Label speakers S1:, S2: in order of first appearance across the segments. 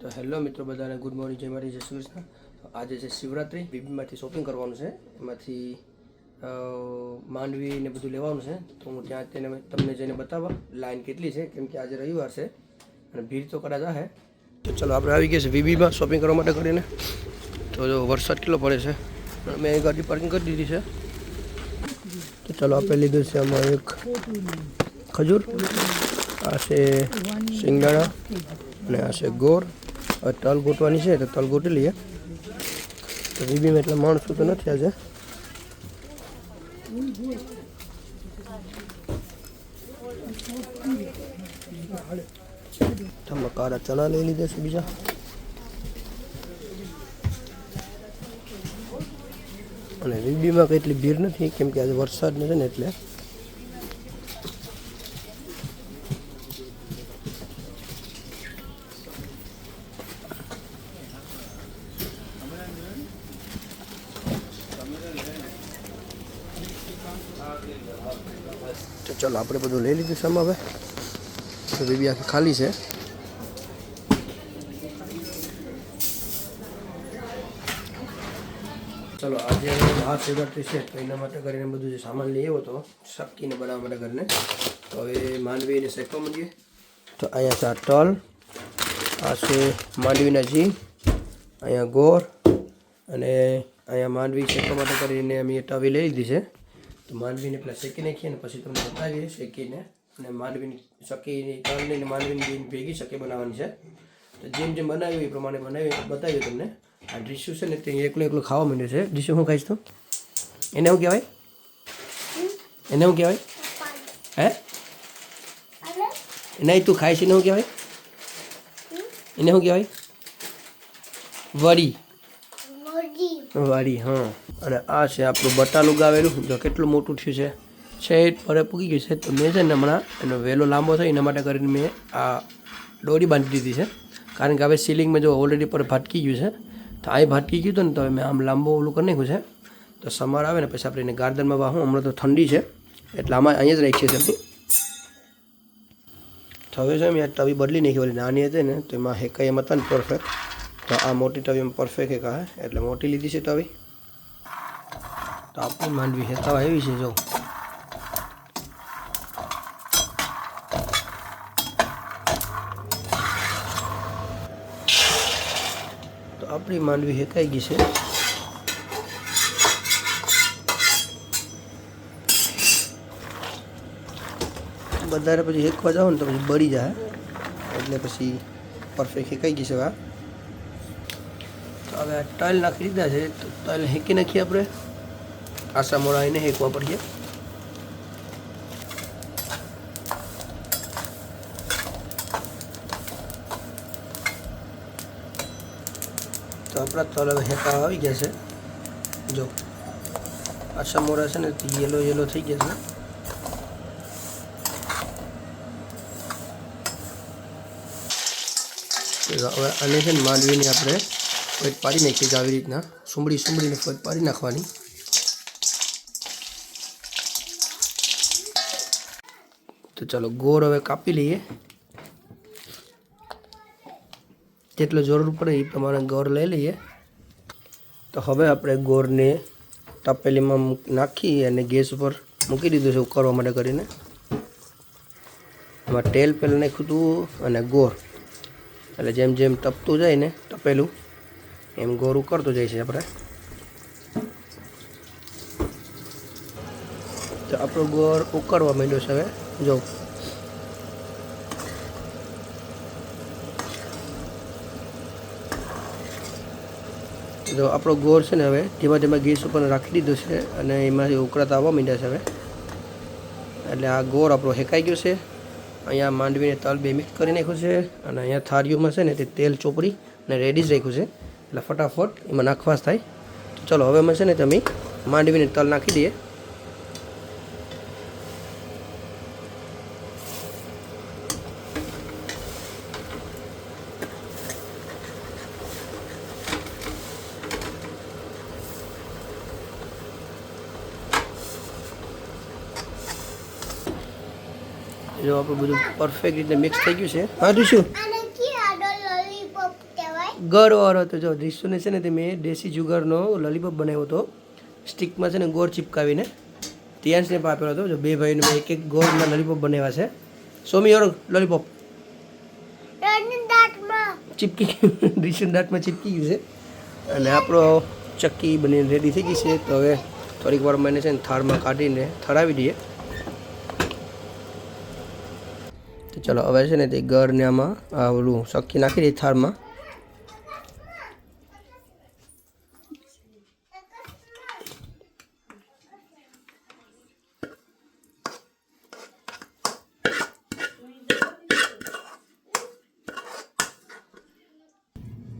S1: તો હેલો મિત્રો, બધાને ગુડ મોર્નિંગ, જય મારી જય શ્રી કૃષ્ણ. આજે છે શિવરાત્રિ, બીબીમાંથી શોપિંગ કરવાનું છે. એમાંથી માંડવી ને બધું લેવાનું છે. તો હું ત્યાં તેને તમને જઈને બતાવવા, લાઈન કેટલી છે, કેમ કે આજે રવિવાર છે અને ભીડ તો કદાચ હે તો ચલો, આપણે આવી ગયા છે બીબીમાં શોપિંગ કરવા માટે કરીને તો જો, વરસાદ કેટલો પડે છે? મેં ગાડી પાર્કિંગ કરી દીધી છે. તો ચલો, આપણે લીધું છે આમાં એક ખજૂર. આ છે સિંગદાણા અને આ છે ગોળ. તલ ગોટવાની છે તો તલ ગોટી લઈએ. તો બીબીમાં એટલા માણસો તો નથી આજે? તમે કાળા ચણા લઈ લીધા છે બીજા. અને રીબીમાં કેટલી ભીડ નથી, કેમ કે આજે વરસાદ નથી ને એટલે. તો ચાલો, આપણે બધું લઈ લીધું છે હવે. બેબી આખી ખાલી છે. ચલો, આજે મહાશિવરાત્રિ છે તો એના માટે કરીને બધું જે સામાન લઈ આવ્યો હતો, શક્કીને બનાવવા માટે કરીને તો હવે માંડવીને શેકવા માંડીએ. તો અહીંયા છે આ તલ, આ છે માંડવીના જી અહીંયા ગોળ, અને અહીંયા માંડવી શેકવા માટે કરીને અમે તવી લઈ લીધી છે. તો માંડવીને પેલા શેકી નાખીએ અને પછી તમને બતાવીએ શેકીને. અને માંડવીની શેકીની તલની ને માંડવીની બેની ભેગી શકી બનાવવાની છે. તો જેમ જેમ બનાવ્યું એ પ્રમાણે બનાવી બતાવ્યું તમને. આ ડીશું છે ને તે એકલું એકલું ખાવા માંડ્યું છે. ડીશું શું ખાઈશ તું? એને શું કહેવાય? એને શું કહેવાય? હે? નહીં તું ખાઈશ એને શું કહેવાય? એને શું કહેવાય? વડી. વડી હા. અને આ છે આપણું બટાલું ગાવેલું. જો કેટલું મોટું થયું છે. છે પરે પૂગી ગયું છે. તો મેં છે ને હમણાં એનો વહેલો લાંબો થાય એના માટે કરીને મેં આ દોરી બાંધી દીધી છે. કારણ કે હવે સીલિંગમાં જો ઓલરેડી પર ભટકી ગયું છે. તો આ ભટકી ગયું હતું ને તો મેં આમ લાંબો ઓલું કરી નાખ્યું છે. તો સમર આવે ને પછી આપણે એને ગાર્ડનમાં વાહું. હમણાં તો ઠંડી છે. એટલે આમાં અહીંયા જ રાખીએ છીએ. તો હવે છે મેં તવી બદલી નાખી, ઓલી નાની હતી ને, તો એમાં હેકાઈ એમ હતા ને પરફેક્ટ તો આ મોટી તવી એમ પરફેક્ટ હેકા એટલે મોટી લીધી છે તવી. તો આપણી માંડવી હેકાવા એવી છે જો તો આપણી માંડવી હેકાઈ ગઈ છે વધારે પછી હેકવા જાઓ ને તો પછી બળી જાય એટલે પછી પરફેક્ટ હેકાઈ ગઈ છે હવે આ. તો હવે આ ટાઇલ નાખી દીધા છે તો ટાઇલ હેકી નાખીએ આપણે આસા મોડા એને હેકવા પડીએ તો આપણા તલ હવે હેકા આવી ગયા છે જો આસા મોડા છે ને યલો યલો થઈ ગયા છે તો હવે આને છે ને માંડવીને આપણે ફોટ પાડી નાખીએ છીએ આવી રીતના સુમડી સુમડીને ફોટ પાડી નાખવાની તો ચાલો ગોળ હવે કાપી લઈએ. જેટલો જરૂર પડે એ પ્રમાણે ગોળ લઈ લઈએ. તો હવે આપણે ગોળને તપેલીમાં નાખી અને ગેસ ઉપર મૂકી દીધું છે ઉકાળવા માટે કરીને. એમાં તેલ પહેલાં નાખ્યું હતું અને ગોળ. એટલે જેમ જેમ તપતું જાય ને તપેલું, એમ ગોળ ઉકળતું જાય છે આપણે. તો આપણો ગોળ ઉકળવા માંડ્યો છે હવે. જો. જો, આપણો ગોળ છે ને હવે, ધીમા ધીમા ગેસ ઉપર રાખી દીધો છે અને એમાંથી ઉકળાતા આવવા માંડ્યા છે હવે. એટલે આ ગોળ આપણો હેકાઈ ગયો છે. અહીંયા માંડવીને તલ બે મિક્સ કરી નાખ્યું છે અને અહીંયા થાળીઓમાં છે ને તે તેલ ચોપડી અને રેડી જ રાખ્યું છે. એટલે ફટાફટ એમાં નાખવાસ થાય. તો ચલો, હવે અમે છે ને તમે માંડવીને તલ નાખી દઈએ. જો આપણું બધું પરફેક્ટ રીતે મિક્સ થઈ ગયું છે. હા તું શું
S2: આને કી આડો લોલીપોપ
S1: ગરવાળો હતો. જો દૃશ્યોને છે ને તે મેં દેશી જુગારનો લોલીપોપ બનાવ્યો હતો. સ્ટિકમાં છે ને ગોળ ચિપકાવીને. ત્યાંશને પણ આપેલો હતો. જો બે ભાઈને મેં એક એક ગોળના લોલીપોપ બનાવ્યા છે. સોમી ઓર લોલીપોપ ચીપકી દૃશ્યના દાંતમાં ચીપકી ગયું છે. અને આપણો ચક્કી બનીને રેડી થઈ ગઈ છે. તો હવે થોડીક વાર મને છે ને થાળમાં કાઢીને થરાવી દઈએ તો ચલો, હવે છે ને તે ગરને આમાં ઓલું ચક્કી નાખી દઈએ થાળમાં.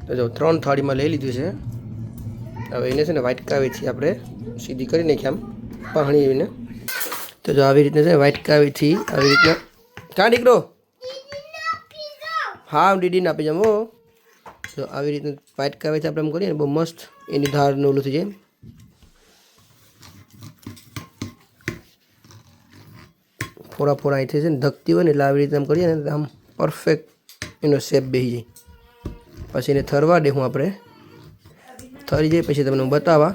S1: તો જો, ત્રણ થાળીમાં લઈ લીધું છે. હવે એને છે ને વ્હાઈટ કાવીથી આપણે સીધી કરી નાખી આમ, પાણી એવીને તો જો, આવી રીતના છે ને વ્હાઈટ કાવીથી આવી રીતના. ક્યાં નીકળો હા ડીડી ડીડીને આપી જમો તો આવી રીતના વ્હાઈટ છે આપણે એમ કરીએ બહુ મસ્ત એની ધારનું ઓલું થઈ જાય. ફોરા ફોડા અહીંથી છે ને, ધકતી હોય ને, એટલે આવી રીતે આમ કરીએ ને આમ પરફેક્ટ એનો શેપ બેસી જાય. પછી એને થરવા દે હું આપણે. થરી જાય, પછી તમને હું બતાવવા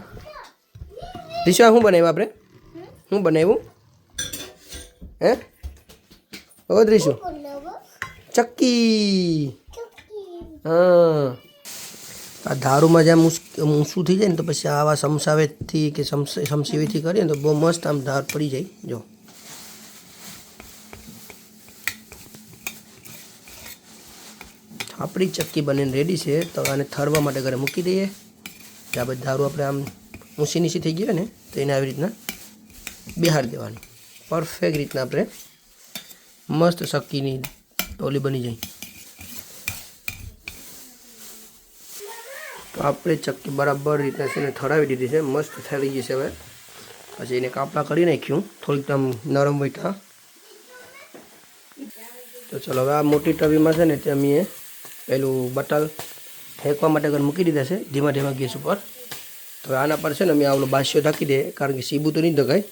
S1: દિશા શું બનાવ્યું આપણે? શું બનાવ્યું? હે? ઓ દ્રિશુ ચક્કી. હા. આ દારૂમાં જેમ ઊંચું થઈ જાય ને તો પછી આવા સમસાવેથી કે સમસીવીથી કરીએ ને તો બહુ મસ્ત આમ ધાર પડી જાય. જો. આપણી ચક્કી બનીને રેડી છે તો આને થરવા માટે ઘરે મૂકી દઈએ. આ બધા દારૂ આપણે આમ ઊંચી નીચી થઈ ગયા ને તો એને આવી રીતના બિહાર દેવાની. પરફેક્ટ રીતના આપણે મસ્ત ચક્કીની ઓલી બની જાય. તો આપણે ચક્કી બરાબર રીતના છે થરાવી દીધી છે. મસ્ત થઈ ગઈ છે હવે. પછી એને કાપડા કરી નાખ્યું. થોડીક આમ નરમ વૈઠા તો ચલો હવે આ મોટી ટવીમાં છે ને તે અમે પેલું બટલ ફેંકવા માટે ઘર મૂકી દીધા છે. ધીમા ધીમા ગેસ ઉપર. તો આના પર છે ને અમે આવલો બાસ્યો ઢાંકી દે કારણ કે સીબું તો નહીં ઢકાય.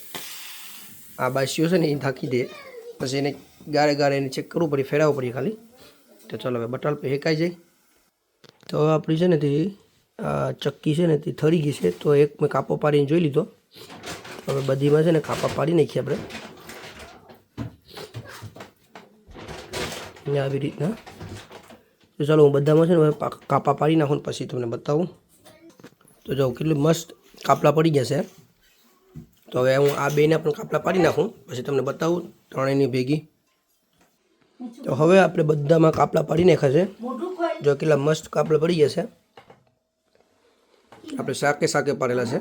S1: આ બાસ્યો છે ને એ ઢાંકી દે પછી એને ગારે ગારે એને ચેક કરવું પડે, ફેરવવું પડે ખાલી. તો ચાલો હવે બટાલ પર હેકાઈ જાય. તો હવે આપણી છે ને તે ચક્કી છે ને તે થરી ગઈ છે, તો એક મેં કાપો પાડીને જોઈ લીધો. હવે બધીમાં છે ને કાપા પાડી નાખીએ આપણે. ને આવી રીતના. તો ચાલો હું બધામાં છે ને કાપા પાડી નાખું પછી તમને બતાવું. તો જાઉં કેટલું મસ્ત કાપલા પડી ગયા છે. તો હવે હું આ બેને પણ કાપલા પાડી નાખું, પછી તમને બતાવું. ત્રણેયની ભેગી. તો હવે આપણે બધામાં કાપલા પાડી નાખ્યા છે. જો કેટલા મસ્ત કાપલા પડી જશે આપણે શાકે શાકે પાડેલા છે.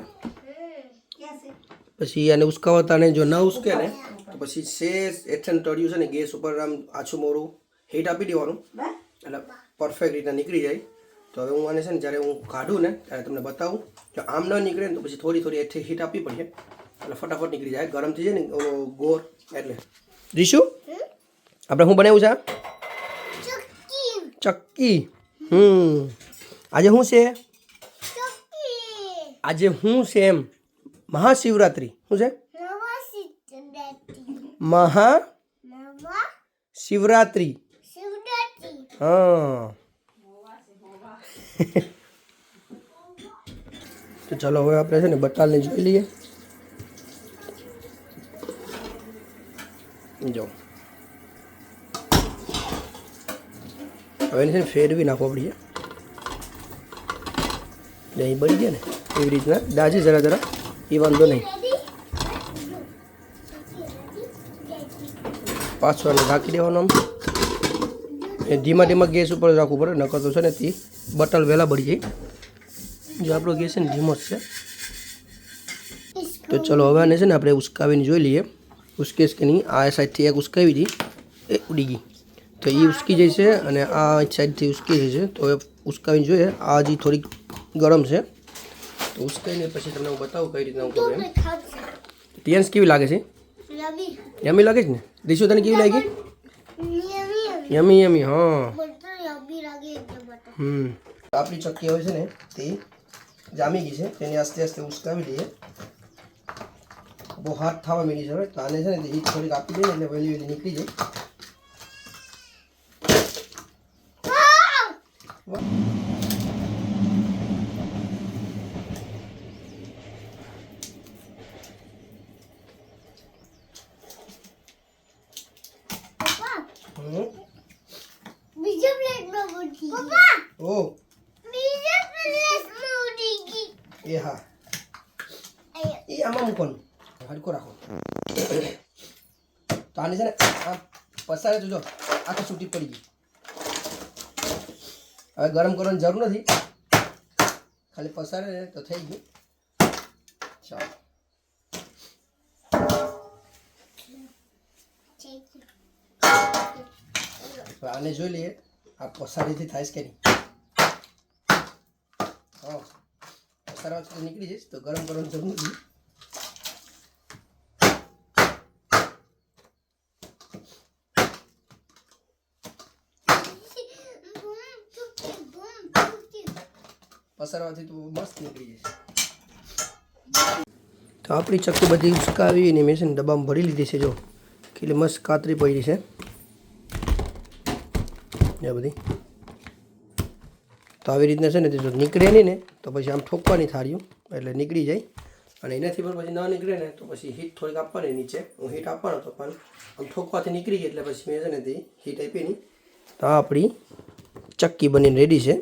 S1: પછી આને ઉસકાવતા ને જો ના ઉસકે ને, તો પછી શેષ એઠન તળ્યું છે ને, ગેસ ઉપર આમ આછું મોરું હીટ આપી દેવાનું. એટલે પરફેક્ટ રીતે નીકળી જાય. તો હવે હું આને છે ને, જ્યારે હું કાઢું ને, ત્યારે તમને બતાવું. જો આમ ન નીકળે ને, તો પછી થોડી થોડી એથી હીટ આપવી પડશે. એટલે ફટાફટ નીકળી જાય. ગરમ થઈ જાય ને ગોર એટલે. રીશુ? આપણે શું બનાવ્યું છે? ચક્કી. હમ. આજે શું છે? આજે શું છે એમ? મહાશિવરાત્રિ. શું છે? મહા શિવરાત્રિ. હા. તો ચાલો હવે આપણે છે ને બટાલને જોઈ લઈએ જો હવે એને છે ને ફેરવી નાખવો પડીએ એટલે અહીં બળી ગયા ને એવી રીતના. દાજી જરા જરા. એ વાંધો નહીં. પાછો એને ઢાંકી દેવાનો આમ. એ ધીમા ધીમા ગેસ ઉપર રાખવું પડે, નકર તો છે ને તે બટલ વહેલા બળી જાય. જો આપણો ગેસ છે ને ધીમો જ છે. તો ચલો હવે આને છે ને આપણે ઉસકાવીને જોઈ લઈએ. ઉસકેશ કે નહીં આ સાઈડથી એક ઉસકાવી હતી એ ઉડી ગઈ. તો એ ઉસકી જાય છે અને આ સાઈડથી ઉસકી જાય છે. તો એ ઉસકાવીને જોઈએ. આ હજી થોડીક ગરમ છે. તો ઉસકાઈને પછી તમને હું બતાવું કઈ રીતના હું કરું પિયન્સ કેવી લાગે છે? યમી લાગે છે ને? દિશુ તને કેવી લાગી? યમી યમી, હા. હમ. આપણી ચક્કી હોય છે ને, તે જામી ગઈ છે. તેને આસ્તે આસ્તે ઉસકાવી લઈએ બહુ હાથ થવા માંડી છે હવે. તો આને છે ને હીટ થોડીક આપી દઈએ એટલે વહેલી વહેલી નીકળી જાય. ઓ.
S2: બીજા પ્લેસમાં ઉડી ગઈ
S1: એ હા. એ આમાં મૂકવાનું હરકો રાખો. તો આને છે ને આ પસારે જોજો. આખી છૂટી પડી ગઈ. હવે ગરમ કરવાની જરૂર નથી. ખાલી પસારે તો થઈ ગયું. ચાલો. આને જોઈ લઈએ. આ પસારીથી થાય છે કે નહીં હા પસારવાથી તો નીકળી જઈશ તો ગરમ કરવાની જરૂર નથી
S2: બૂમ ચૂકી બૂમ ચૂકી
S1: પસારવાથી તો મસ્ત નીકળી જશે. તો આપણી ચક્કી બધી ઉસકાવી ને મેં છે ને ડબ્બામાં ભરી લીધી છે, જો. એટલે મસ્ત કાતરી પડી છે. એ બધી. તો આવી રીતના છે ને તે જો નીકળે નહીં ને, તો પછી આમ ઠોકવાની થાળીઓ, એટલે નીકળી જાય. અને એનાથી પણ પછી ન નીકળે ને, તો પછી હીટ થોડીક આપવાની નીચે. હું હીટ આપવાનો હતો, પણ આમ ઠોકવાથી નીકળી ગઈ, એટલે પછી મેં છે ને તે હીટ આપી નહીં તો આપણી ચક્કી બનીને રેડી છે.